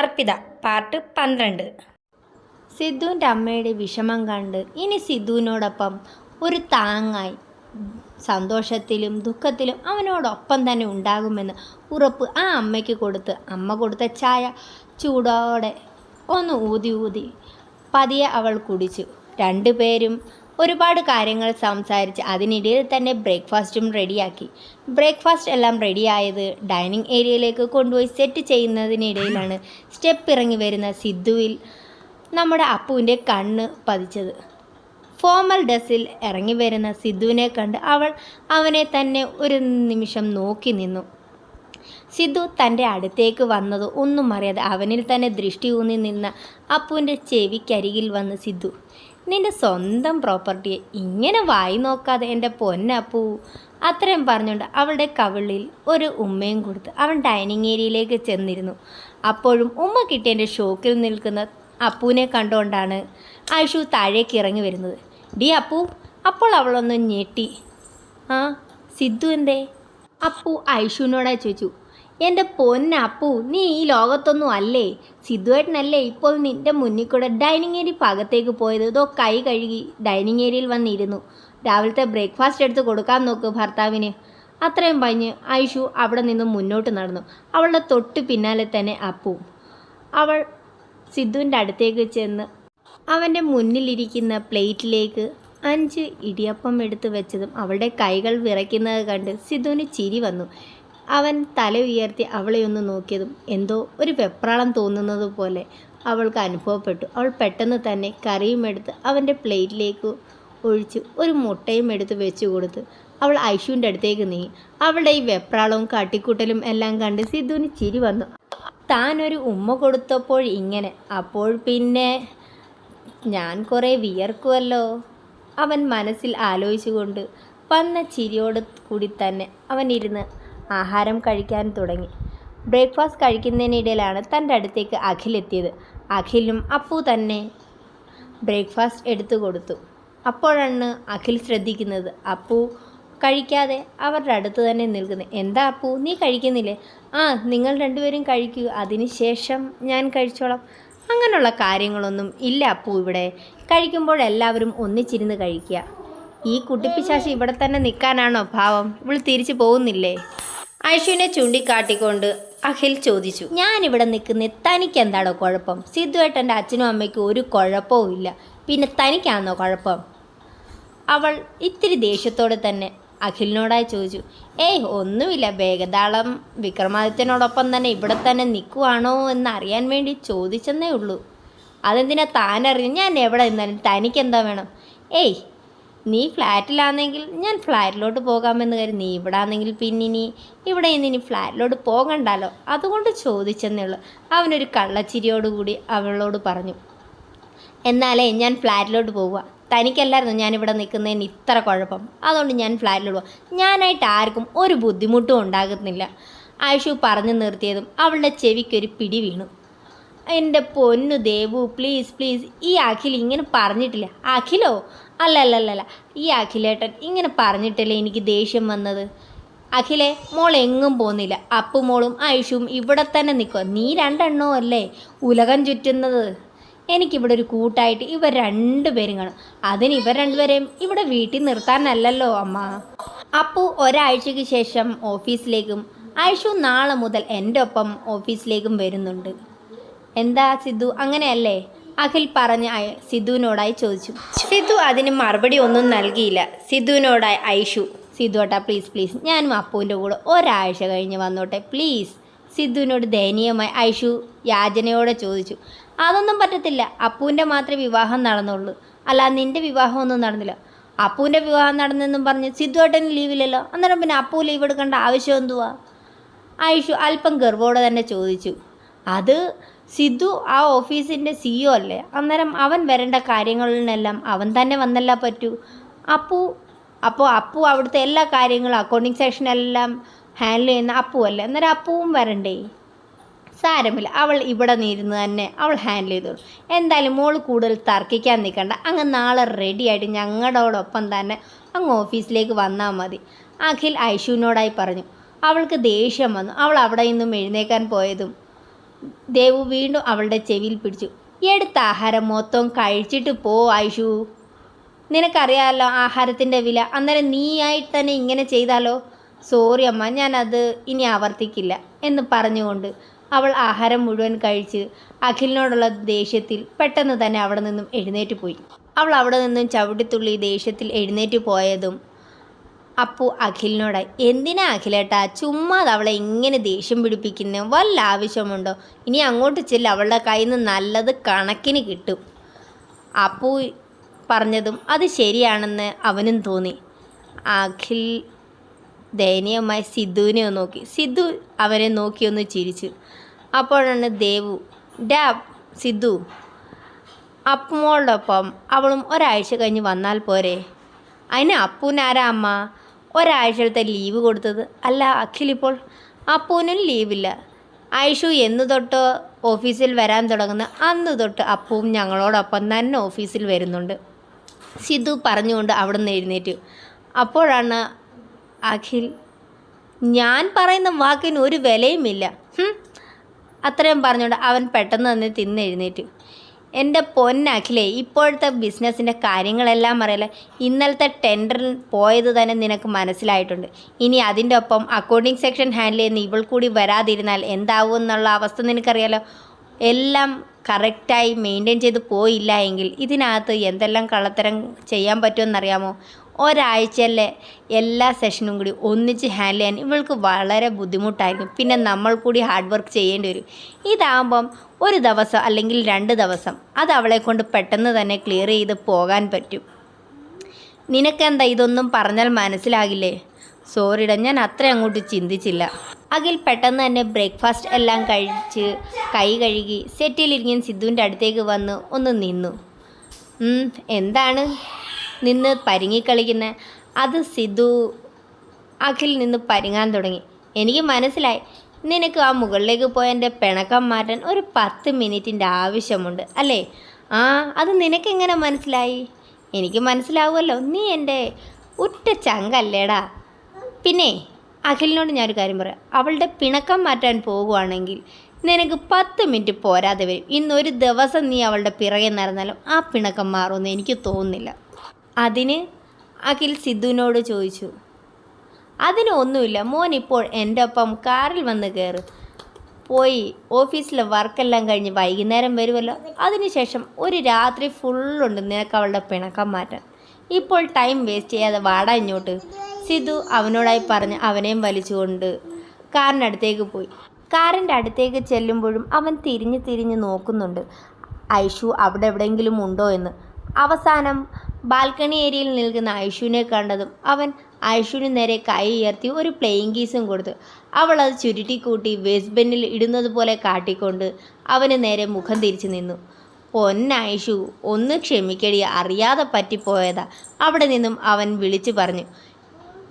Arpita part പന്ത്രണ്ട്. സിദ്ധുവിന്റെ അമ്മയുടെ വിഷമം കണ്ട് ഇനി സിദ്ധുവിനോടൊപ്പം ഒരു താങ്ങായി സന്തോഷത്തിലും ദുഃഖത്തിലും അവനോടൊപ്പം തന്നെ ഉണ്ടാകുമെന്ന് ഉറപ്പ് ആ അമ്മയ്ക്ക് കൊടുത്ത് അമ്മ കൊടുത്ത ചായ ചൂടോടെ ഒന്ന് ഊതി ഊതി പതിയെ അവൾ കുടിച്ചു. രണ്ടുപേരും ഒരുപാട് കാര്യങ്ങൾ സംസാരിച്ച് അതിനിടയിൽ തന്നെ ബ്രേക്ക്ഫാസ്റ്റും റെഡിയാക്കി. ബ്രേക്ക്ഫാസ്റ്റ് എല്ലാം റെഡിയായത് ഡൈനിങ് ഏരിയയിലേക്ക് കൊണ്ടുപോയി സെറ്റ് ചെയ്യുന്നതിനിടയിലാണ് സ്റ്റെപ്പ് ഇറങ്ങി വരുന്ന സിദ്ധുവിൽ നമ്മുടെ അപ്പുവിന്റെ കണ്ണ് പതിച്ചത്. ഫോമൽ ഡ്രസ്സിൽ ഇറങ്ങി വരുന്ന സിദ്ധുവിനെ കണ്ട് അവൾ അവനെ തന്നെ ഒരു നിമിഷം നോക്കി നിന്നു. സിദ്ധു തന്റെ അടുത്തേക്ക് വന്നത് ഒന്നും അറിയാതെ അവനിൽ തന്നെ ദൃഷ്ടി ഊന്നി നിന്ന അപ്പുവിന്റെ ചെവിക്കരികിൽ വന്ന് സിദ്ധു നിന്റെ സ്വന്തം പ്രോപ്പർട്ടിയെ ഇങ്ങനെ വായി നോക്കാതെ എന്റെ പൊന്നപ്പൂ. അത്രയും പറഞ്ഞുകൊണ്ട് അവളുടെ കവിളിൽ ഒരു ഉമ്മയും കൊടുത്ത് അവൻ ഡൈനിങ് ഏരിയയിലേക്ക് ചെന്നിരുന്നു. അപ്പോഴും ഉമ്മ കിട്ടിയതിന്റെ ഷോക്കിൽ നിൽക്കുന്ന അപ്പുവിനെ കണ്ടുകൊണ്ടാണ് ആയിഷു താഴേക്ക് ഇറങ്ങി വരുന്നത്. ഡി അപ്പു അപ്പോൾ അവളൊന്ന് ഞെട്ടി. ആ സിദ്ധു എന്തേ? അപ്പു ഐഷുവിനോടായി ചോദിച്ചു. എന്റെ പൊന്നപ്പു നീ ഈ ലോകത്തൊന്നും അല്ലേ? സിദ്ധുവേട്ടനല്ലേ ഇപ്പോൾ നിന്റെ മുന്നിൽ കൂടെ ഡൈനിങ് ഏരിയ ഭാഗത്തേക്ക് പോയത്? ഇതോ കൈ കഴുകി ഡൈനിങ് ഏരിയയിൽ വന്നിരുന്നു. രാവിലത്തെ ബ്രേക്ക്ഫാസ്റ്റ് എടുത്ത് കൊടുക്കാൻ നോക്ക് ഭർത്താവിന്. അത്രയും പറഞ്ഞ് ഐഷു അവിടെ നിന്ന് മുന്നോട്ട് നടന്നു. അവളുടെ തൊട്ട് പിന്നാലെ തന്നെ അപ്പു. അവൾ സിദ്ധുവിന്റെ അടുത്തേക്ക് ചെന്ന് അവന്റെ മുന്നിലിരിക്കുന്ന പ്ലേറ്റിലേക്ക് അഞ്ച് ഇടിയപ്പം എടുത്ത് വെച്ചതും അവളുടെ കൈകൾ വിറയ്ക്കുന്നത് കണ്ട് സിദ്ധുവിന് ചിരി വന്നു. അവൻ തല ഉയർത്തി അവളെ ഒന്ന് നോക്കിയതും എന്തോ ഒരു വെപ്രാളം തോന്നുന്നത് പോലെ അവൾക്ക് അനുഭവപ്പെട്ടു. അവൾ പെട്ടെന്ന് തന്നെ കറിയും എടുത്ത് അവന്റെ പ്ലേറ്റിലേക്ക് ഒഴിച്ച് ഒരു മുട്ടയും എടുത്ത് വെച്ചു കൊടുത്ത് അവൾ ഐഷുവിന്റെ അടുത്തേക്ക് നീങ്ങി. അവളുടെ ഈ വെപ്രാളവും കാട്ടിക്കൂട്ടലും എല്ലാം കണ്ട് സിദ്ധുവിന് ചിരി വന്നു. താനൊരു ഉമ്മ കൊടുത്തപ്പോൾ ഇങ്ങനെ. അപ്പോൾ പിന്നെ ഞാൻ കുറേ വിയർക്കുമല്ലോ അവൻ മനസ്സിൽ ആലോചിച്ചുകൊണ്ട് വന്ന ചിരിയോട് കൂടി തന്നെ അവൻ ഇരുന്ന് ആഹാരം കഴിക്കാൻ തുടങ്ങി. ബ്രേക്ക്ഫാസ്റ്റ് കഴിക്കുന്നതിനിടയിലാണ് തന്റെ അടുത്തേക്ക് അഖിൽ എത്തിയത്. അഖിലും അപ്പു തന്നെ ബ്രേക്ക്ഫാസ്റ്റ് എടുത്തു കൊടുത്തു. അപ്പോഴാണ് അഖിൽ ശ്രദ്ധിക്കുന്നത് അപ്പു കഴിക്കാതെ അവരുടെ അടുത്ത് തന്നെ നിൽക്കുന്നത് എന്താ അപ്പു നീ കഴിക്കുന്നില്ലേ? ആ നിങ്ങൾ രണ്ടുപേരും കഴിക്കൂ. അതിനുശേഷം ഞാൻ കഴിച്ചോളാം. അങ്ങനെയുള്ള കാര്യങ്ങളൊന്നും ഇല്ല അപ്പു ഇവിടെ. കഴിക്കുമ്പോൾ എല്ലാവരും ഒന്നിച്ചിരുന്ന് കഴിക്കുക. ഈ കുട്ടിപ്പിശാശി ഇവിടെ തന്നെ നിൽക്കാനാണോ ഭാവം ഇവൾ തിരിച്ചു പോകുന്നില്ലേ? ഐഷുവിനെ ചൂണ്ടിക്കാട്ടിക്കൊണ്ട് അഖിൽ ചോദിച്ചു ഞാൻ ഇവിടെ നിൽക്കുന്ന തനിക്ക് എന്താണോ കുഴപ്പം സിദ്ധുവേട്ടന്റെ അച്ഛനും അമ്മയ്ക്കും ഒരു കുഴപ്പവും ഇല്ല. പിന്നെ തനിക്കാണോ കുഴപ്പം? അവൾ ഇത്തിരി ദേഷ്യത്തോടെ തന്നെ അഖിലിനോടായി ചോദിച്ചു ഏയ് ഒന്നുമില്ല. വേഗതാളം വിക്രമാദിത്യനോടൊപ്പം തന്നെ ഇവിടെ തന്നെ നിൽക്കുവാണോ എന്ന് അറിയാൻ വേണ്ടി ചോദിച്ചെന്നേ ഉള്ളൂ. അതെന്തിനാ താനറിഞ്ഞു ഞാൻ എവിടെ നിന്നാലും തനിക്കെന്താ വേണം? ഏയ് നീ ഫ്ലാറ്റിലാണെങ്കിൽ ഞാൻ ഫ്ലാറ്റിലോട്ട് പോകാമെന്ന് കരുതി. നീ ഇവിടെ ആണെങ്കിൽ ഇനി ഇവിടെ നിന്ന് ഇനി ഫ്ലാറ്റിലോട്ട് പോകണ്ടല്ലോ അതുകൊണ്ട് ചോദിച്ചെന്നേ ഉള്ളൂ അവനൊരു കള്ളച്ചിരിയോടുകൂടി അവളോട് പറഞ്ഞു. എന്നാലേ ഞാൻ ഫ്ലാറ്റിലോട്ട് പോവുക. തനിക്കല്ലായിരുന്നു ഞാനിവിടെ നിൽക്കുന്നതിന് ഇത്ര കുഴപ്പം. അതുകൊണ്ട് ഞാൻ ഫ്ലാറ്റിലോട്ട് പോവാം. ഞാനായിട്ട് ആർക്കും ഒരു ബുദ്ധിമുട്ടും ഉണ്ടാകുന്നില്ല. ആയുഷു പറഞ്ഞു നിർത്തിയതും അവളുടെ ചെവിക്കൊരു പിടി വീണു. എന്റെ പൊന്നു ദേവു പ്ലീസ് പ്ലീസ് ഈ അഖിൽ ഇങ്ങനെ പറഞ്ഞിട്ടില്ല. അഖിലോ? അല്ല അല്ല അല്ല ഈ അഖിലേട്ടൻ ഇങ്ങനെ പറഞ്ഞിട്ടല്ലേ എനിക്ക് ദേഷ്യം വന്നത്? അഖിലെ മോൾ എങ്ങും പോകുന്നില്ല അപ്പു മോളും ആയുഷും ഇവിടെ തന്നെ നിൽക്കുക നീ രണ്ടെണ്ണോ അല്ലേ ഉലകം ചുറ്റുന്നത്? എനിക്കിവിടെ ഒരു കൂട്ടായിട്ട് ഇവർ രണ്ടുപേരും കാണും. അതിന് ഇവർ രണ്ടുപേരെയും ഇവിടെ വീട്ടിൽ നിർത്താനല്ലല്ലോ അമ്മ. അപ്പു ഒരാഴ്ചയ്ക്ക് ശേഷം ഓഫീസിലേക്കും ആയുഷു നാളെ മുതൽ എന്റെ ഒപ്പം ഓഫീസിലേക്കും വരുന്നുണ്ട്. എന്താ സിദ്ധു അങ്ങനെയല്ലേ? അഖിൽ പറഞ്ഞ് സിദ്ധുവിനോടായി ചോദിച്ചു. സിദ്ധു അതിന് മറുപടി ഒന്നും നൽകിയില്ല. സിദ്ധുവിനോടായി ഐഷു സിദ്ധു ഏട്ടാ പ്ലീസ് പ്ലീസ് ഞാനും അപ്പുവിന്റെ കൂടെ ഒരാഴ്ച കഴിഞ്ഞ് വന്നോട്ടെ പ്ലീസ് സിദ്ധുവിനോട് ദയനീയമായി ഐഷു യാചനയോടെ ചോദിച്ചു. അതൊന്നും പറ്റത്തില്ല. അപ്പുവിന്റെ മാത്രമേ വിവാഹം നടന്നുള്ളൂ. അല്ല നിന്റെ വിവാഹമൊന്നും നടന്നില്ല. അപ്പുവിന്റെ വിവാഹം നടന്നെന്നും പറഞ്ഞ് സിദ്ധു ഏട്ടന് ലീവില്ലല്ലോ അന്നേരം പിന്നെ അപ്പു ലീവ് എടുക്കേണ്ട ആവശ്യം എന്തുവാ? ഐഷു അല്പം ഗർവോടെ തന്നെ ചോദിച്ചു. അത് സിദ്ധു ആ ഓഫീസിന്റെ സിഇഒ അല്ലേ? അന്നേരം അവൻ വരേണ്ട കാര്യങ്ങളിലെല്ലാം അവൻ തന്നെ വന്നല്ല പറ്റൂ. അപ്പു അപ്പോൾ അപ്പു അവിടുത്തെ എല്ലാ കാര്യങ്ങളും അക്കൗണ്ടിങ് സെക്ഷനെല്ലാം ഹാൻഡിൽ ചെയ്യുന്ന അപ്പു അല്ലേ? അന്നേരം അപ്പുവും വരണ്ടേ? സാരമില്ല. അവൾ ഇവിടെ നിന്നിരുന്ന് തന്നെ അവൾ ഹാൻഡിൽ ചെയ്തോളൂ. എന്തായാലും മോൾ കൂടുതൽ തർക്കിക്കാൻ നിൽക്കണ്ട. അങ്ങ് നാളെ റെഡിയായിട്ട് ഞങ്ങളോടൊപ്പം തന്നെ അങ്ങ് ഓഫീസിലേക്ക് വന്നാൽ മതി. അഖിൽ ഐഷുവിനോടായി പറഞ്ഞു. അവൾക്ക് ദേഷ്യം വന്നു. അവൾ അവിടെ നിന്നും എഴുന്നേക്കാൻ പോയതും ദേവു വീണ്ടും അവളുടെ ചെവിയിൽ പിടിച്ചു. എടുത്ത ആഹാരം മൊത്തം കഴിച്ചിട്ട് പോ ആയിഷു. നിനക്കറിയാമല്ലോ ആഹാരത്തിന്റെ വില. അന്നേരം നീയായിട്ട് തന്നെ ഇങ്ങനെ ചെയ്താലോ? സോറി അമ്മ ഞാനത് ഇനി ആവർത്തിക്കില്ല എന്ന് പറഞ്ഞുകൊണ്ട് അവൾ ആഹാരം മുഴുവൻ കഴിച്ച് അഖിലിനോടുള്ള ദേഷ്യത്തിൽ പെട്ടെന്ന് തന്നെ അവിടെ നിന്നും എഴുന്നേറ്റ് പോയി. അവൾ അവിടെ നിന്നും ചവിട്ടിത്തുള്ളി ദേഷ്യത്തിൽ എഴുന്നേറ്റ് പോയതും അപ്പു അഖിലിനോട് എന്തിനാ അഖിലേട്ടാ ചുമ്മാ അവളെ ഇങ്ങനെ ദേഷ്യം പിടിപ്പിക്കുന്നു? വല്ല ആവശ്യമുണ്ടോ? ഇനി അങ്ങോട്ട് ചെല്ല അവളുടെ കയ്യിൽ നിന്ന് നല്ലത് കണക്കിന് കിട്ടും. അപ്പു പറഞ്ഞതും അത് ശരിയാണെന്ന് അവനും തോന്നി. അഖിൽ ദയനീയമായി സിദ്ധുവിനെ നോക്കി. സിദ്ധു അവനെ നോക്കി ഒന്ന് ചിരിച്ചു. അപ്പോഴാണ് ദേവു ഡാ സിദ്ധു അപ്പുമോളോടൊപ്പം അവളും ഒരാഴ്ച കഴിഞ്ഞ് വന്നാൽ പോരെ? അതിന് അപ്പൂനാരാ അമ്മ? ഒരാഴ്ചത്തെ ലീവ് കൊടുത്തത്. അല്ല അഖിലിപ്പോൾ അപ്പൂനും ലീവില്ല. ഐഷു എന്നു തൊട്ട് ഓഫീസിൽ വരാൻ തുടങ്ങുന്ന അന്ന് തൊട്ട് അപ്പവും ഞങ്ങളോടൊപ്പം തന്നെ ഓഫീസിൽ വരുന്നുണ്ട്. സിദ്ധു പറഞ്ഞുകൊണ്ട് അവിടെ നിന്ന് എഴുന്നേറ്റു. അപ്പോഴാണ് അഖിൽ ഞാൻ പറയുന്ന വാക്കിന് ഒരു വിലയുമില്ല. അത്രയും പറഞ്ഞുകൊണ്ട് അവൻ പെട്ടെന്ന് തന്നെ തിന്നെഴുന്നേറ്റു എന്റെ പൊന്നഖിലേ ഇപ്പോഴത്തെ ബിസിനസ്സിന്റെ കാര്യങ്ങളെല്ലാം അറിയില്ല? ഇന്നലത്തെ ടെൻഡറിൽ പോയത് തന്നെ നിനക്ക് മനസ്സിലായിട്ടുണ്ട്. ഇനി അതിന്റെ ഒപ്പം അക്കൗണ്ടിങ് സെക്ഷൻ ഹാൻഡിൽ ചെയ്യുന്ന ഇവൾ കൂടി വരാതിരുന്നാൽ എന്താവും എന്നുള്ള അവസ്ഥ നിനക്കറിയാലോ? എല്ലാം കറക്റ്റായി മെയിന്റെയിൻ ചെയ്ത് പോയില്ല എങ്കിൽ ഇതിനകത്ത് എന്തെല്ലാം കള്ളത്തരം ചെയ്യാൻ പറ്റുമെന്നറിയാമോ? ഒരാഴ്ചയിലെ എല്ലാ സെഷനും കൂടി ഒന്നിച്ച് ഹാൻഡിൽ ചെയ്യാൻ ഇവൾക്ക് വളരെ ബുദ്ധിമുട്ടായിരിക്കും. പിന്നെ നമ്മൾ കൂടി ഹാർഡ് വർക്ക് ചെയ്യേണ്ടി വരും. ഇതാകുമ്പം ഒരു ദിവസം അല്ലെങ്കിൽ രണ്ട് ദിവസം അത് അവളെ കൊണ്ട് പെട്ടെന്ന് തന്നെ ക്ലിയർ ചെയ്ത് പോകാൻ പറ്റും. നിനക്കെന്താ ഇതൊന്നും പറഞ്ഞാൽ മനസ്സിലാകില്ലേ? സോറിട ഞാൻ അത്ര അങ്ങോട്ട് ചിന്തിച്ചില്ല. അഖിൽ പെട്ടെന്ന് തന്നെ ബ്രേക്ക്ഫാസ്റ്റ് എല്ലാം കഴിച്ച് കൈ കഴുകി സെറ്റിലിരിക്കുന്ന സിദ്ധുവിന്റെ അടുത്തേക്ക് വന്ന് ഒന്ന് നിന്നു. എന്താണ്? നിന്ന് പരിങ്ങിക്കളിക്കുന്ന. അത് സിധു അഖിൽ നിന്ന് പരിങ്ങാൻ തുടങ്ങി. എനിക്ക് മനസ്സിലായി. നിനക്ക് ആ മുകളിലേക്ക് പോയ എന്റെ പിണക്കം മാറ്റാൻ ഒരു പത്ത് മിനിറ്റിന്റെ ആവശ്യമുണ്ട് അല്ലേ? ആ അത് നിനക്കെങ്ങനെ മനസ്സിലായി? എനിക്ക് മനസ്സിലാവുമല്ലോ. നീ എന്റെ ഉറ്റ ചങ്കല്ലേടാ. പിന്നെ അഖിലിനോട് ഞാനൊരു കാര്യം പറയാം. അവളുടെ പിണക്കം മാറ്റാൻ പോകുവാണെങ്കിൽ നിനക്ക് പത്ത് മിനിറ്റ് പോരാതെ വരും. ഇന്നൊരു ദിവസം നീ അവളുടെ പിറകെ നടന്നാലും ആ പിണക്കം മാറുമെന്ന് എനിക്ക് തോന്നുന്നില്ല. അതിന് അഖിൽ സിദ്ധുവിനോട് ചോദിച്ചു അതിനൊന്നുമില്ല മോൻ ഇപ്പോൾ എന്റെ ഒപ്പം കാറിൽ വന്ന് കയറ്. പോയി ഓഫീസിലെ വർക്കെല്ലാം കഴിഞ്ഞ് വൈകുന്നേരം വരുമല്ലോ. അതിനുശേഷം ഒരു രാത്രി ഫുള്ളുണ്ട് നിനക്ക് അവളുടെ പിണക്കം മാറ്റാൻ. ഇപ്പോൾ ടൈം വേസ്റ്റ് ചെയ്യാതെ വാടാ ഇങ്ങോട്ട്. സിധു അവനോടായി പറഞ്ഞ് അവനെയും വലിച്ചുകൊണ്ട് കാറിനടുത്തേക്ക് പോയി. കാറിന്റെ അടുത്തേക്ക് ചെല്ലുമ്പോഴും അവൻ തിരിഞ്ഞ് തിരിഞ്ഞ് നോക്കുന്നുണ്ട്. ഐഷു അവിടെ എവിടെയെങ്കിലും ഉണ്ടോ എന്ന്? അവസാനം ബാൽക്കണി ഏരിയയിൽ നിൽക്കുന്ന ഐഷുവിനെ കണ്ടതും അവൻ ഐഷുവിന് നേരെ കൈ ഉയർത്തി ഒരു പ്ലെയിങ് കീസും കൊടുത്തു. അവൾ അത് ചുരുട്ടിക്കൂട്ടി വേസ്റ്റ് ബെന്നിൽ ഇടുന്നത് പോലെ കാട്ടിക്കൊണ്ട് അവന് നേരെ മുഖം തിരിച്ചു നിന്നു. പൊന്നൈഷു ഒന്ന് ക്ഷമിക്കടി അറിയാതെ പറ്റിപ്പോയതാ അവിടെ നിന്നും അവൻ വിളിച്ചു പറഞ്ഞു.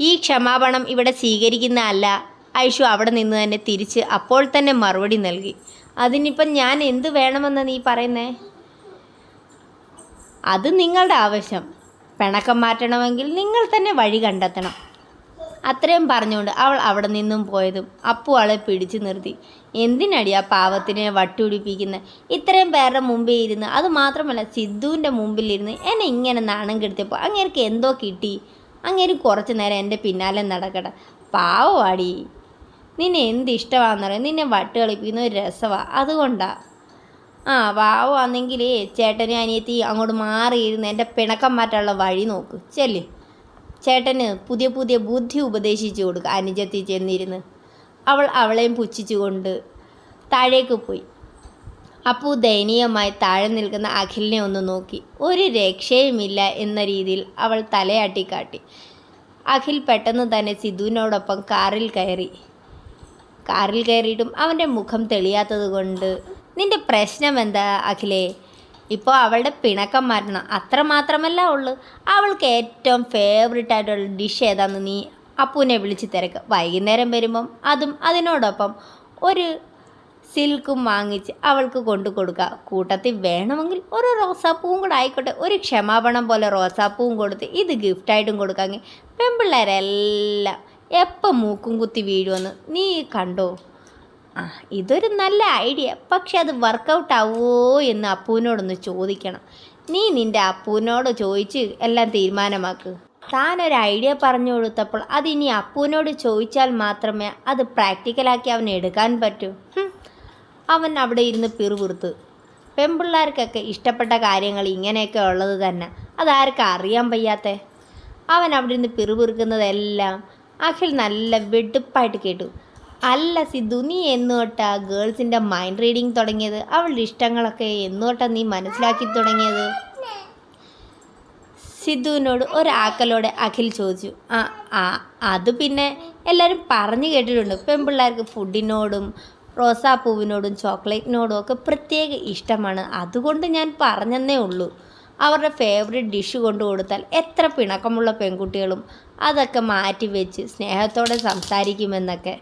ഈ ക്ഷമാപണം ഇവിടെ സ്വീകരിക്കുന്ന അല്ല ഐഷു അവിടെ നിന്ന് തന്നെ തിരിച്ച് അപ്പോൾ തന്നെ മറുപടി നൽകി. അതിനിപ്പം ഞാൻ എന്ത് വേണമെന്ന് നീ പറയുന്നേ? അത് നിങ്ങളുടെ ആവശ്യം. പിണക്കം മാറ്റണമെങ്കിൽ നിങ്ങൾ തന്നെ വഴി കണ്ടെത്തണം. അത്രയും പറഞ്ഞുകൊണ്ട് അവൾ അവിടെ നിന്നും പോയതും അപ്പു അവളെ പിടിച്ചു നിർത്തി. എന്തിനടി ആ പാവത്തിനെ വട്ടുപിടിപ്പിക്കുന്ന? ഇത്രയും പേരുടെ മുമ്പിൽ ഇരുന്ന് അത് മാത്രമല്ല സിദ്ധുവിന്റെ മുമ്പിലിരുന്ന് എന്നെ ഇങ്ങനെ നാണം കെടുത്തിയപ്പോൾ അങ്ങേർക്ക് എന്തോ കിട്ടി. അങ്ങേര് കുറച്ച് നേരം എന്റെ പിന്നാലെ നടക്കട്ടെ. പാവമാടി നിന്നെ എന്ത് ഇഷ്ടമാണെന്നറിയാം നിന്നെ വട്ട് കളിപ്പിക്കുന്ന ഒരു രസമാണ് അതുകൊണ്ടാ. ആ വാവാണെങ്കിൽ ചേട്ടനും അനിയത്തി അങ്ങോട്ട് മാറിയിരുന്ന് എന്റെ പിണക്കം മാറ്റാനുള്ള വഴി നോക്ക്. ചെല്ല്. ചേട്ടന് പുതിയ പുതിയ ബുദ്ധി ഉപദേശിച്ചു കൊടുക്കുക അനുജത്തി ചെന്നിരുന്ന്. അവൾ അവളെയും പുച്ഛിച്ചുകൊണ്ട് താഴേക്ക് പോയി. അപ്പു ദയനീയമായി താഴെ നിൽക്കുന്ന അഖിലിനെ ഒന്ന് നോക്കി. ഒരു രക്ഷയുമില്ല എന്ന രീതിയിൽ അവൾ തലയാട്ടി കാട്ടി. അഖിൽ പെട്ടെന്ന് തന്നെ സിധുവിനോടൊപ്പം കാറിൽ കയറി. കാറിൽ കയറിയിട്ടും അവന്റെ മുഖം തെളിയാത്തത് കൊണ്ട് നിന്റെ പ്രശ്നം എന്താ അഖിലേ? ഇപ്പോൾ അവളുടെ പിണക്കം മാറ്റണം. അത്ര മാത്രമല്ല ഉള്ളു. അവൾക്ക് ഏറ്റവും ഫേവറേറ്റ് ആയിട്ടുള്ള ഡിഷ് ഏതാണെന്ന് നീ അപ്പൂനെ വിളിച്ച് തിരക്ക്. വൈകുന്നേരം വരുമ്പം അതും അതിനോടൊപ്പം ഒരു സിൽക്കും വാങ്ങിച്ച് അവൾക്ക് കൊണ്ടു കൊടുക്കുക കൂട്ടത്തിൽ വേണമെങ്കിൽ ഒരു റോസാപ്പൂവും കൂടെ ആയിക്കോട്ടെ. ഒരു ക്ഷമാപണം പോലെ റോസാപ്പൂവും കൊടുത്ത് ഇത് ഗിഫ്റ്റായിട്ടും കൊടുക്കാമെങ്കിൽ പെൺപിള്ളേരെല്ലാം എപ്പം മൂക്കും കുത്തി വീഴുമെന്ന് നീ കണ്ടോ? ഇതൊരു നല്ല ഐഡിയ. പക്ഷെ അത് വർക്കൗട്ട് ആവുമോ എന്ന് അപ്പുവിനോടൊന്ന് ചോദിക്കണം. നീ നിന്റെ അപ്പുവിനോട് ചോദിച്ച് എല്ലാം തീരുമാനമാക്ക്. താനൊരു ഐഡിയ പറഞ്ഞു കൊടുത്തപ്പോൾ അത് അതിനി അപ്പുവിനോട് ചോദിച്ചാൽ മാത്രമേ അത് പ്രാക്ടിക്കലാക്കി അവൻ എടുക്കാൻ പറ്റൂ. അവൻ അവിടെ ഇരുന്ന് പിറുപിറുത്ത്. പെൺപിള്ളേർക്കൊക്കെ ഇഷ്ടപ്പെട്ട കാര്യങ്ങൾ ഇങ്ങനെയൊക്കെ ഉള്ളത് തന്നെ. അതാർക്കും അറിയാൻ വയ്യാത്തെ? അവൻ അവിടെ നിന്ന് പിറുപിറുക്കുന്നതെല്ലാം അഖിൽ നല്ല വെടുപ്പായിട്ട് കേട്ടു. അല്ല സിദ്ധു നീ എന്ന് തൊട്ടാ ഗേൾസിന്റെ മൈൻഡ് റീഡിങ് തുടങ്ങിയത്? അവളുടെ ഇഷ്ടങ്ങളൊക്കെ എന്ന് നീ മനസ്സിലാക്കി തുടങ്ങിയത്? സിദ്ധുവിനോട് ഒരാക്കലോടെ അഖിൽ ചോദിച്ചു. ആ ആ അത് പിന്നെ എല്ലാവരും പറഞ്ഞു കേട്ടിട്ടുണ്ട്. പെൺപിള്ളേർക്ക് ഫുഡിനോടും റോസാപ്പൂവിനോടും ചോക്ലേറ്റിനോടും ഒക്കെ പ്രത്യേക ഇഷ്ടമാണ്. അതുകൊണ്ട് ഞാൻ പറഞ്ഞെന്നേ ഉള്ളൂ. അവരുടെ ഫേവറേറ്റ് ഡിഷ് കൊണ്ടു കൊടുത്താൽ എത്ര പിണക്കമുള്ള പെൺകുട്ടികളും അതൊക്കെ മാറ്റി വെച്ച് സ്നേഹത്തോടെ സംസാരിക്കുമെന്നൊക്കെ.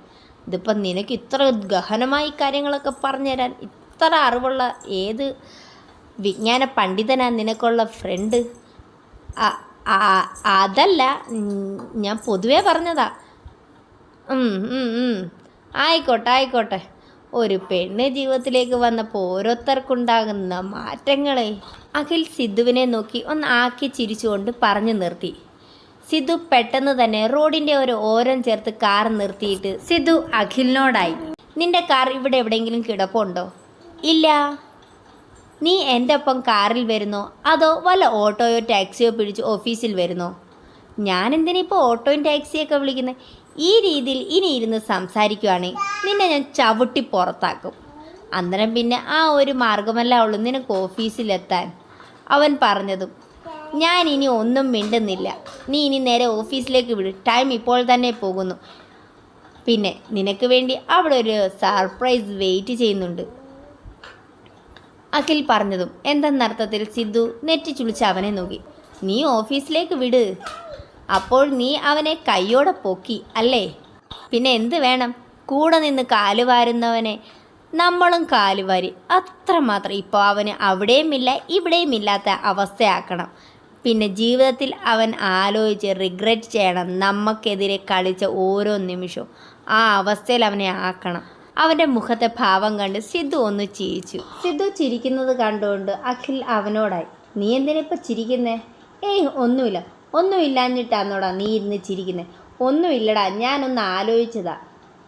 ഇതിപ്പം നിനക്ക് ഇത്ര ഗഹനമായി കാര്യങ്ങളൊക്കെ പറഞ്ഞു തരാൻ ഇത്ര അറിവുള്ള ഏത് വിജ്ഞാന പണ്ഡിതനാ നിനക്കുള്ള ഫ്രണ്ട് അതല്ല ഞാൻ പൊതുവേ പറഞ്ഞതാ. ആയിക്കോട്ടെ ആയിക്കോട്ടെ. ഒരു പെണ്ണ് ജീവിതത്തിലേക്ക് വന്നപ്പോൾ ഓരോരുത്തർക്കുണ്ടാകുന്ന മാറ്റങ്ങളെ അഖിൽ സിദ്ധുവിനെ നോക്കി ഒന്ന് ആക്കി ചിരിച്ചുകൊണ്ട് പറഞ്ഞു നിർത്തി. സിദ്ധു പെട്ടെന്ന് തന്നെ റോഡിന്റെ ഒരു ഓരം ചേർത്ത് കാർ നിർത്തിയിട്ട് സിദ്ധു അഖിലിനോടായി നിന്റെ കാർ ഇവിടെ എവിടെയെങ്കിലും കിടപ്പുണ്ടോ? ഇല്ല. നീ എന്റെ ഒപ്പം കാറിൽ വരുന്നോ? അതോ വല്ല ഓട്ടോയോ ടാക്സിയോ പിടിച്ച് ഓഫീസിൽ വരുന്നോ? ഞാൻ എന്തിനിപ്പോൾ ഓട്ടോയും ടാക്സിയൊക്കെ വിളിക്കുന്നത് ഈ രീതിയിൽ ഇനി ഇരുന്ന് സംസാരിക്കുവാണെങ്കിൽ നിന്നെ ഞാൻ ചവിട്ടി പുറത്താക്കും. അന്നേരം പിന്നെ ആ ഒരു മാർഗമല്ല ഉള്ളൂ നിനക്ക് ഓഫീസിലെത്താൻ അവൻ പറഞ്ഞതും. ഞാൻ ഇനി ഒന്നും മിണ്ടുന്നില്ല. നീ ഇനി നേരെ ഓഫീസിലേക്ക് വിട്. ടൈം ഇപ്പോൾ തന്നെ പോകുന്നു. പിന്നെ നിനക്ക് വേണ്ടി അവിടെ ഒരു സർപ്രൈസ് വെയിറ്റ് ചെയ്യുന്നുണ്ട്. അഖിൽ പറഞ്ഞതും എന്തെന്നർത്ഥത്തിൽ സിദ്ധു നെറ്റി ചുളിച്ച് അവനെ നോക്കി. നീ ഓഫീസിലേക്ക് വിട്. അപ്പോൾ നീ അവനെ കൈയോടെ പൊക്കി അല്ലേ? പിന്നെ എന്ത് വേണം? കൂടെ നിന്ന് കാലുവാരുന്നവനെ നമ്മളും കാലുവാരി അത്രമാത്രം ഇപ്പോൾ അവന് അവിടെയുമില്ല ഇല്ല ഇവിടെയും ഇല്ലാത്ത അവസ്ഥയാക്കണം. പിന്നെ ജീവിതത്തിൽ അവൻ ആലോചിച്ച് റിഗ്രറ്റ് ചെയ്യണം. നമുക്കെതിരെ കളിച്ച ഓരോ നിമിഷവും ആ അവസ്ഥയിൽ അവനെ ആക്കണം. അവന്റെ മുഖത്തെ ഭാവം കണ്ട് സിദ്ധു ഒന്ന് ചിരിച്ചു. സിദ്ധു ചിരിക്കുന്നത് കണ്ടുകൊണ്ട് അഖിൽ അവനോടായി നീ എന്തിനിപ്പോൾ ചിരിക്കുന്നേ? ഏയ് ഒന്നുമില്ല. ഒന്നുമില്ലാഞ്ഞിട്ടാന്നോടാ നീ ഇരുന്ന് ചിരിക്കുന്നേ. ഒന്നുമില്ലടാ ഞാനൊന്ന് ആലോചിച്ചതാ.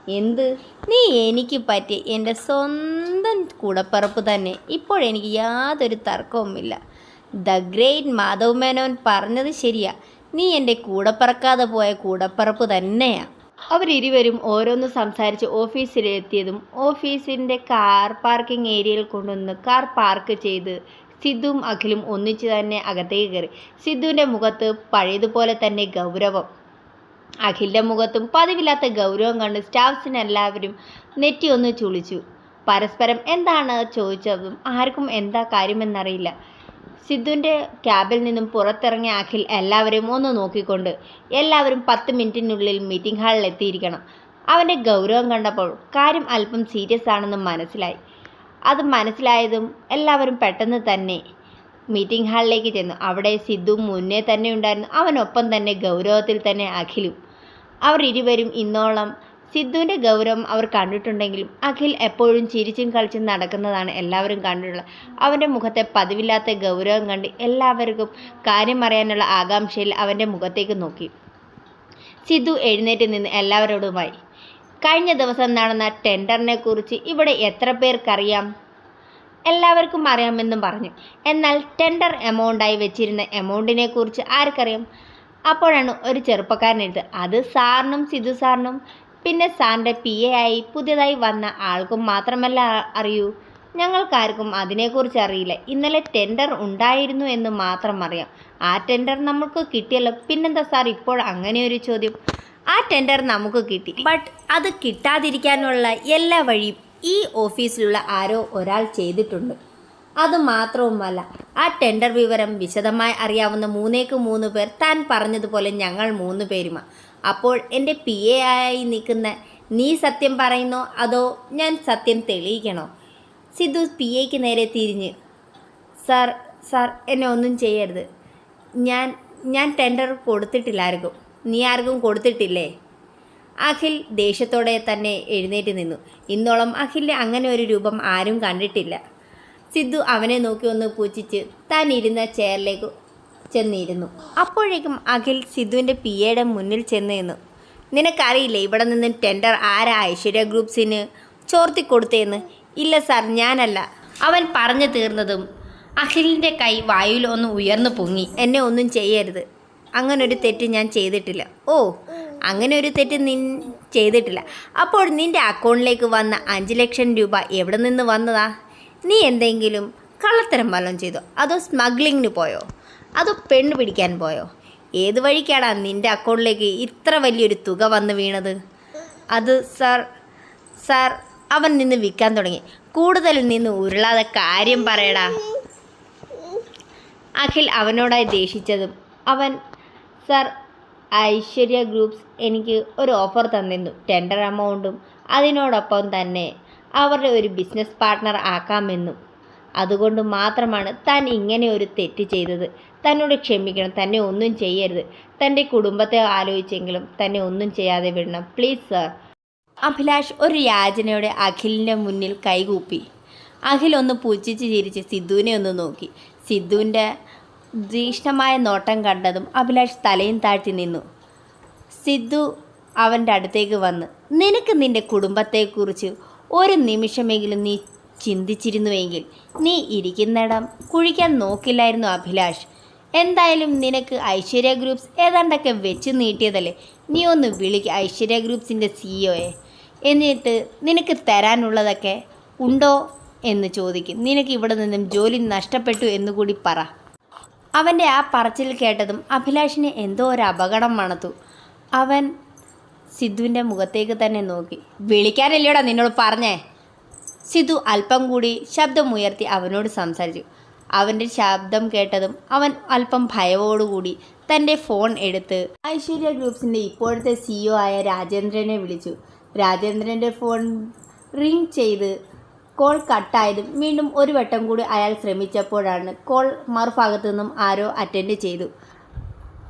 എന്ത്? നീ എനിക്ക് പറ്റി എന്റെ സ്വന്തം കൂടപ്പിറപ്പ് തന്നെ. ഇപ്പോഴെനിക്ക് യാതൊരു തർക്കവുമില്ല. ദ ഗ്രേറ്റ് മാധവ് മേനോൻ പറഞ്ഞത് ശരിയാ. നീ എന്റെ കൂടെ പറക്കാതെ പോയ കൂടപ്പറപ്പ് തന്നെയാ. അവരിരുവരും ഓരോന്ന് സംസാരിച്ച് ഓഫീസിലെത്തിയതും ഓഫീസിന്റെ കാർ പാർക്കിംഗ് ഏരിയയിൽ കൊണ്ടുവന്ന് കാർ പാർക്ക് ചെയ്ത് സിദ്ധുവും അഖിലും ഒന്നിച്ചു തന്നെ അകത്തേക്ക് കയറി. സിദ്ധുവിന്റെ മുഖത്ത് പഴയതുപോലെ തന്നെ ഗൗരവം. അഖിലിന്റെ മുഖത്തും പതിവില്ലാത്ത ഗൗരവം കണ്ട് സ്റ്റാഫ്സിനെല്ലാവരും നെറ്റി ഒന്ന് ചുളിച്ചു. പരസ്പരം എന്താണ് ചോദിച്ചതും ആർക്കും എന്താ കാര്യമെന്നറിയില്ല. സിദ്ധുവിന്റെ ക്യാബിൽ നിന്നും പുറത്തിറങ്ങിയ അഖിൽ എല്ലാവരെയും ഒന്ന് നോക്കിക്കൊണ്ട് എല്ലാവരും പത്ത് മിനിറ്റിനുള്ളിൽ മീറ്റിംഗ് ഹാളിൽ എത്തിയിരിക്കണം. അവന്റെ ഗൗരവം കണ്ടപ്പോൾ കാര്യം അല്പം സീരിയസ് ആണെന്ന് മനസ്സിലായി. അത് മനസ്സിലായതും എല്ലാവരും പെട്ടെന്ന് തന്നെ മീറ്റിംഗ് ഹാളിലേക്ക് ചെന്നു. അവിടെ സിദ്ധു മുന്നേ തന്നെ ഉണ്ടായിരുന്നു. അവനൊപ്പം തന്നെ ഗൗരവത്തിൽ തന്നെ അഖിലും. അവർ ഇരുവരും ഇന്നോളം സിദ്ധുവിന്റെ ഗൗരവം അവർ കണ്ടിട്ടുണ്ടെങ്കിലും അഖിൽ എപ്പോഴും ചിരിച്ചും കളിച്ചും നടക്കുന്നതാണ് എല്ലാവരും കണ്ടിട്ടുള്ളത്. അവന്റെ മുഖത്തെ പതിവില്ലാത്ത ഗൗരവം കണ്ട് എല്ലാവർക്കും കാര്യം അറിയാനുള്ള ആകാംക്ഷയിൽ അവന്റെ മുഖത്തേക്ക് നോക്കി. സിദ്ധു എഴുന്നേറ്റ് നിന്ന് എല്ലാവരോടുമായി കഴിഞ്ഞ ദിവസം നടന്ന ടെൻഡറിനെ കുറിച്ച് ഇവിടെ എത്ര പേർക്കറിയാം? എല്ലാവർക്കും അറിയാമെന്നും പറഞ്ഞു. എന്നാൽ ടെൻഡർ എമൗണ്ടായി വെച്ചിരുന്ന എമൗണ്ടിനെ കുറിച്ച് ആർക്കറിയാം? അപ്പോഴാണ് ഒരു ചെറുപ്പക്കാരൻ എടുത്ത് അത് സാറിനും സിദ്ധു സാറിനും പിന്നെ സാറിന്റെ പി എ ആയി പുതിയതായി വന്ന ആൾക്കും മാത്രമല്ല അറിയൂ. ഞങ്ങൾക്കാർക്കും അതിനെക്കുറിച്ച് അറിയില്ല. ഇന്നലെ ടെൻഡർ ഉണ്ടായിരുന്നു എന്ന് മാത്രം അറിയാം. ആ ടെൻഡർ നമുക്ക് കിട്ടിയല്ലോ. പിന്നെന്താ സാർ ഇപ്പോൾ അങ്ങനെ ഒരു ചോദ്യം? ആ ടെൻഡർ നമുക്ക് കിട്ടി. ബട്ട് അത് കിട്ടാതിരിക്കാനുള്ള എല്ലാ വഴിയും ഈ ഓഫീസിലുള്ള ആരോ ഒരാൾ ചെയ്തിട്ടുണ്ട്. അത് മാത്രവുമല്ല ആ ടെൻഡർ വിവരം വിശദമായി അറിയാവുന്ന മൂന്നേക്ക് മൂന്ന് പേർ താൻ പറഞ്ഞതുപോലെ ഞങ്ങൾ മൂന്ന് പേരുമാ. അപ്പോൾ എന്റെ പി എ ആയി നിൽക്കുന്ന നീ സത്യം പറയുന്നോ? അതോ ഞാൻ സത്യം തെളിയിക്കണോ? സിദ്ധു പി എക്ക് നേരെ തിരിഞ്ഞ്. സാർ സാർ എന്നെ ഒന്നും ചെയ്യരുത്. ഞാൻ ഞാൻ ടെൻഡർ കൊടുത്തിട്ടില്ല ആർക്കും നീ ആർക്കും കൊടുത്തിട്ടില്ലേ? അഖിൽ ദേഷ്യത്തോടെ തന്നെ എഴുന്നേറ്റ് നിന്നു. ഇന്നോളം അഖിലിന്റെ അങ്ങനെ ഒരു രൂപം ആരും കണ്ടിട്ടില്ല. സിദ്ധു അവനെ നോക്കി ഒന്ന് പൂച്ചിച്ച് താൻ ഇരുന്ന ചെയറിലേക്ക് ചെന്നിരുന്നു. അപ്പോഴേക്കും അഖിൽ സിദ്ധുവിന്റെ പി എയുടെ മുന്നിൽ ചെന്ന് നിന്നു. നിനക്കറിയില്ലേ ഇവിടെ നിന്ന് ടെൻഡർ ആരാ ഐശ്വര്യ ഗ്രൂപ്പ്സിന് ചോർത്തി കൊടുത്തേന്ന് ഇല്ല സാർ ഞാനല്ല. അവൻ പറഞ്ഞു തീർന്നതും അഖിലിന്റെ കൈ വായുവിൽ ഒന്ന് ഉയർന്നു പൊങ്ങി. എന്നെ ഒന്നും ചെയ്യരുത്. അങ്ങനെ ഒരു തെറ്റ് ഞാൻ ചെയ്തിട്ടില്ല. ഓ അങ്ങനെ ഒരു തെറ്റ് നിൻ ചെയ്തിട്ടില്ല. അപ്പോൾ നിന്റെ അക്കൗണ്ടിലേക്ക് വന്ന അഞ്ച് ലക്ഷം രൂപ എവിടെ നിന്ന് വന്നതാ? നീ എന്തെങ്കിലും കള്ളത്തരം വല്ലതും ചെയ്തോ? അതോ സ്മഗ്ലിങ്ങിന് പോയോ? അതോ പെണ്ണ് പിടിക്കാൻ പോയോ? ഏത് വഴിക്കാടാ നിന്റെ അക്കൗണ്ടിലേക്ക് ഇത്ര വലിയൊരു തുക വന്ന് വീണത്? അത് സാർ സാർ അവൻ നിന്ന് വിൽക്കാൻ തുടങ്ങി. കൂടുതൽ നിന്ന് ഉരുളാതെ കാര്യം പറയടാ. അഖിൽ അവനോടായി ദേഷിച്ചതും അവൻ സാർ ഐശ്വര്യ ഗ്രൂപ്പ്സ് എനിക്ക് ഒരു ഓഫർ തന്നിരുന്നു. ടെൻഡർ എമൗണ്ടും അതിനോടൊപ്പം തന്നെ അവരുടെ ഒരു ബിസിനസ് പാർട്ട്ണർ ആക്കാമെന്നും. അതുകൊണ്ട് മാത്രമാണ് താൻ ഇങ്ങനെ ഒരു തെറ്റ് ചെയ്തത്. തന്നോട് ക്ഷമിക്കണം തന്നെ ഒന്നും ചെയ്യരുത്. തന്റെ കുടുംബത്തെ ആലോചിച്ചെങ്കിലും തന്നെ ഒന്നും ചെയ്യാതെ വിടണം. പ്ലീസ് സർ അഭിലാഷ് ഒരു യാചനയോടെ അഖിലിന്റെ മുന്നിൽ കൈകൂപ്പി. അഖിൽ ഒന്ന് പുച്ഛിച്ച് ചിരിച്ച് സിദ്ധുവിനെ ഒന്ന് നോക്കി. സിദ്ധുവിന്റെ തീക്ഷ്ണമായ നോട്ടം കണ്ടതും അഭിലാഷ് തലയും താഴ്ത്തി നിന്നു. സിദ്ധു അവന്റെ അടുത്തേക്ക് വന്ന് നിനക്ക് നിന്റെ കുടുംബത്തെക്കുറിച്ച് ഒരു നിമിഷമെങ്കിലും നീ ചിന്തിച്ചിരുന്നുവെങ്കിൽ നീ ഇരിക്കുന്നിടം കുഴിക്കാൻ നോക്കില്ലായിരുന്നു അഭിലാഷ്. എന്തായാലും നിനക്ക് ഐശ്വര്യ ഗ്രൂപ്പ്സ് ഏതാണ്ടൊക്കെ വെച്ച് നീട്ടിയതല്ലേ? നീ ഒന്ന് വിളിക്ക് ഐശ്വര്യ ഗ്രൂപ്പ്സിന്റെ സിഇഒയെ എന്നിട്ട് നിനക്ക് തരാനുള്ളതൊക്കെ ഉണ്ടോ എന്ന് ചോദിക്കും. നിനക്ക് ഇവിടെ നിന്നും ജോലി നഷ്ടപ്പെട്ടു എന്നുകൂടി പറ. അവന്റെ ആ പറച്ചിൽ കേട്ടതും അഭിലാഷിന് എന്തോ ഒരു അപകടം മണത്തു. അവൻ സിദ്ധുവിന്റെ മുഖത്തേക്ക് തന്നെ നോക്കി. വിളിക്കാനല്ലേടാ നിന്നോട് പറഞ്ഞേ? സിധു അല്പം കൂടി ശബ്ദമുയർത്തി അവനോട് സംസാരിച്ചു. അവന്റെ ശബ്ദം കേട്ടതും അവൻ അല്പം ഭയവോടുകൂടി തന്റെ ഫോൺ എടുത്ത് ഐശ്വര്യ ഗ്രൂപ്പ്സിന്റെ ഇപ്പോഴത്തെ സിഇഒ ആയ രാജേന്ദ്രനെ വിളിച്ചു. രാജേന്ദ്രന്റെ ഫോൺ റിംഗ് ചെയ്ത് കോൾ കട്ടായതും വീണ്ടും ഒരു വട്ടം കൂടി അയാൾ ശ്രമിച്ചപ്പോഴാണ് കോൾ മറുഭാഗത്തു നിന്നും ആരോ അറ്റൻഡ് ചെയ്തു.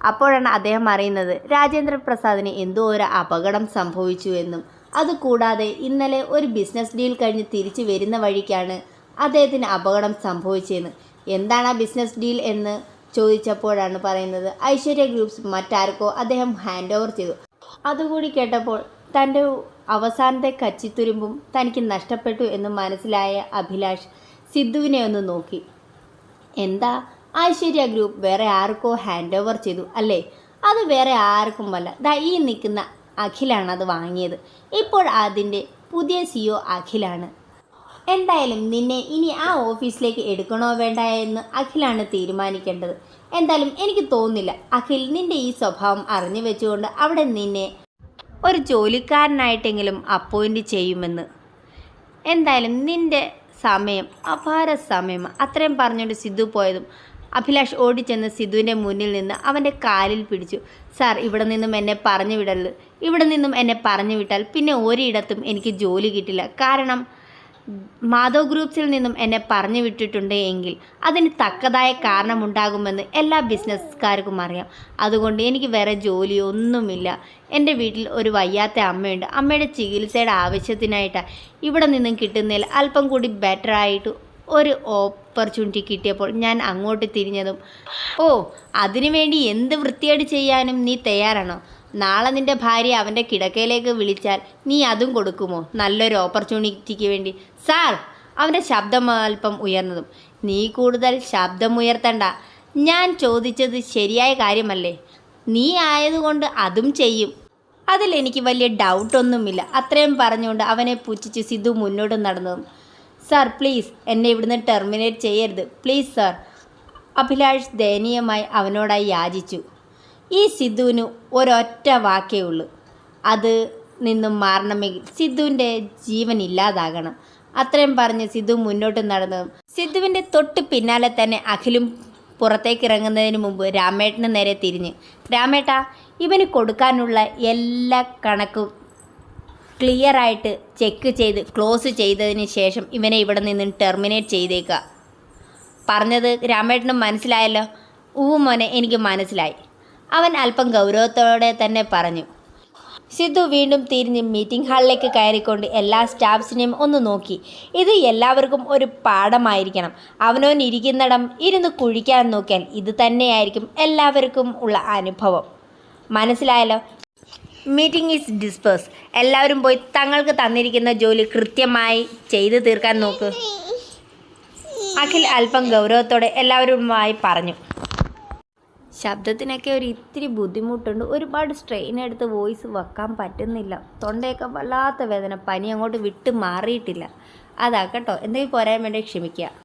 അപ്പോഴാണ് അദ്ദേഹം അറിയുന്നത് രാജേന്ദ്ര പ്രസാദിന് എന്തോ ഒരു അപകടം സംഭവിച്ചു എന്നും അതുകൂടാതെ ഇന്നലെ ഒരു ബിസിനസ് ഡീൽ കഴിഞ്ഞ് തിരിച്ചു വരുന്ന വഴിക്കാണ് അദ്ദേഹത്തിന് അപകടം സംഭവിച്ചതെന്ന്. എന്താണ് ആ ബിസിനസ് ഡീൽ എന്ന് ചോദിച്ചപ്പോഴാണ് പറയുന്നത്. ഐശ്വര്യ ഗ്രൂപ്പ്സ് മറ്റാർക്കോ അദ്ദേഹം ഹാൻഡ് ഓവർ ചെയ്തു. അതുകൂടി കേട്ടപ്പോൾ തന്റെ അവസാനത്തെ കച്ചിത്തുരുമ്പും തനിക്ക് നഷ്ടപ്പെട്ടു എന്ന് മനസ്സിലായ അഭിലാഷ് സിദ്ധുവിനെ ഒന്ന് നോക്കി. എന്താ? ഐശ്വര്യ ഗ്രൂപ്പ് വേറെ ആർക്കോ ഹാൻഡ് ഓവർ ചെയ്തു അല്ലേ? അത് വേറെ ആർക്കും അല്ല ദാ ഈ നിൽക്കുന്ന അഖിലാണ് അത് വാങ്ങിയത്. ഇപ്പോൾ അതിന്റെ പുതിയ സിഒ അഖിലാണ്. എന്തായാലും നിന്നെ ഇനി ആ ഓഫീസിലേക്ക് എടുക്കണോ വേണ്ട എന്ന് അഖിലാണ് തീരുമാനിക്കേണ്ടത്. എന്തായാലും എനിക്ക് തോന്നുന്നില്ല അഖിൽ നിന്റെ ഈ സ്വഭാവം അറിഞ്ഞു വെച്ചുകൊണ്ട് അവിടെ നിന്നെ ഒരു ജോലിക്കാരനായിട്ടെങ്കിലും അപ്പോയിന്റ് ചെയ്യുമെന്ന്. എന്തായാലും നിന്റെ സമയം അപാര സമയം. അത്രയും പറഞ്ഞുകൊണ്ട് സിദ്ധു പോയതും അഭിലാഷ് ഓടിച്ചെന്ന് സിദ്ധുവിന്റെ മുന്നിൽ നിന്ന് അവന്റെ കാലിൽ പിടിച്ചു. സാർ ഇവിടെ നിന്നും എന്നെ പറഞ്ഞു വിടരുത്. ഇവിടെ നിന്നും എന്നെ പറഞ്ഞു വിട്ടാൽ പിന്നെ ഒരിടത്തും എനിക്ക് ജോലി കിട്ടില്ല. കാരണം മാധവ് ഗ്രൂപ്പ്സിൽ നിന്നും എന്നെ പറഞ്ഞു വിട്ടിട്ടുണ്ട് എങ്കിൽ അതിന് തക്കതായ കാരണമുണ്ടാകുമെന്ന് എല്ലാ ബിസിനസ്സുകാർക്കും അറിയാം. അതുകൊണ്ട് എനിക്ക് വേറെ ജോലിയൊന്നുമില്ല. എന്റെ വീട്ടിൽ ഒരു വയ്യാത്ത അമ്മയുണ്ട്. അമ്മയുടെ ചികിത്സയുടെ ആവശ്യത്തിനായിട്ടാണ് ഇവിടെ നിന്നും കിട്ടുന്നതിൽ അല്പം കൂടി ബെറ്റർ ആയിട്ട് ഒരു ഓപ്പർച്യൂണിറ്റി കിട്ടിയപ്പോൾ ഞാൻ അങ്ങോട്ട് തിരിഞ്ഞതും ഓ അതിനുവേണ്ടി എന്ത് വൃത്തിയേട് ചെയ്യാനും നീ തയ്യാറാണോ? നാളെ നിന്റെ ഭാര്യ അവന്റെ കിടക്കയിലേക്ക് വിളിച്ചാൽ നീ അതും കൊടുക്കുമോ? നല്ലൊരു ഓപ്പർച്യൂണിറ്റിക്ക് വേണ്ടി. സാർ അവന്റെ ശബ്ദം അല്പം ഉയർന്നതും. നീ കൂടുതൽ ശബ്ദമുയർത്തണ്ട ഞാൻ ചോദിച്ചത് ശരിയായ കാര്യമല്ലേ? നീ ആയതുകൊണ്ട് അതും ചെയ്യും. അതിൽ എനിക്ക് വലിയ ഡൗട്ടൊന്നുമില്ല അത്രയും പറഞ്ഞുകൊണ്ട് അവനെ പുച്ഛിച്ച് സിദ്ധു മുന്നോട്ട് നടന്നതും. സാർ പ്ലീസ് എന്നെ ഇവിടുന്ന് ടെർമിനേറ്റ് ചെയ്യരുത്. പ്ലീസ് സാർ അഭിലാഷ് ദയനീയമായി അവനോടായി യാചിച്ചു. ഈ സിദ്ധുവിന് ഒരൊറ്റ വാക്കേ ഉള്ളൂ. അത് നിന്നും മാറണമെങ്കിൽ സിദ്ധുവിന്റെ ജീവൻ ഇല്ലാതാകണം. അത്രയും പറഞ്ഞ് സിദ്ധു മുന്നോട്ട് നടന്നതും സിദ്ധുവിന്റെ തൊട്ട് പിന്നാലെ തന്നെ അഖിലും പുറത്തേക്ക് ഇറങ്ങുന്നതിന് മുമ്പ് രാമേട്ടന് നേരെ തിരിഞ്ഞ്. രാമേട്ട ഇവന് കൊടുക്കാനുള്ള എല്ലാ കണക്കും ക്ലിയറായിട്ട് ചെക്ക് ചെയ്ത് ക്ലോസ് ചെയ്തതിന് ശേഷം ഇവനെ ഇവിടെ നിന്ന് ടെർമിനേറ്റ് ചെയ്തേക്കുക. പറഞ്ഞത് രാമേട്ടനും മനസ്സിലായല്ലോ. ഊ മോനെ എനിക്ക് മനസ്സിലായി. അവൻ അല്പം ഗൗരവത്തോടെ തന്നെ പറഞ്ഞു. സിദ്ധു വീണ്ടും തിരിഞ്ഞ് മീറ്റിംഗ് ഹാളിലേക്ക് കയറിക്കൊണ്ട് എല്ലാ സ്റ്റാഫ്സിനെയും ഒന്ന് നോക്കി. ഇത് എല്ലാവർക്കും ഒരു പാഠമായിരിക്കണം. അവനോൻ ഇരിക്കുന്നിടം ഇരുന്ന് കുഴിക്കാൻ നോക്കിയാൽ ഇത് തന്നെയായിരിക്കും എല്ലാവർക്കും ഉള്ള അനുഭവം. മനസ്സിലായല്ലോ? Meeting is disperse. എല്ലാവരും പോയി തങ്ങൾക്ക് തന്നിരിക്കുന്ന ജോലി കൃത്യമായി ചെയ്തു തീർക്കാൻ നോക്ക്. അഖിൽ അല്പം ഗൗരവത്തോടെ എല്ലാവരുമായി പറഞ്ഞു. ശബ്ദത്തിനൊക്കെ ഒരു ഇത്തിരി ബുദ്ധിമുട്ടുണ്ട്. ഒരുപാട് സ്ട്രെയിൻ എടുത്ത് വോയിസ് വെക്കാൻ പറ്റുന്നില്ല. തൊണ്ടയൊക്കെ വല്ലാത്ത വേദന. പനി അങ്ങോട്ട് വിട്ട് മാറിയിട്ടില്ല. അതാ കേട്ടോ. എന്തെങ്കിലും പോരാൻ വേണ്ടി ക്ഷമിക്കുക.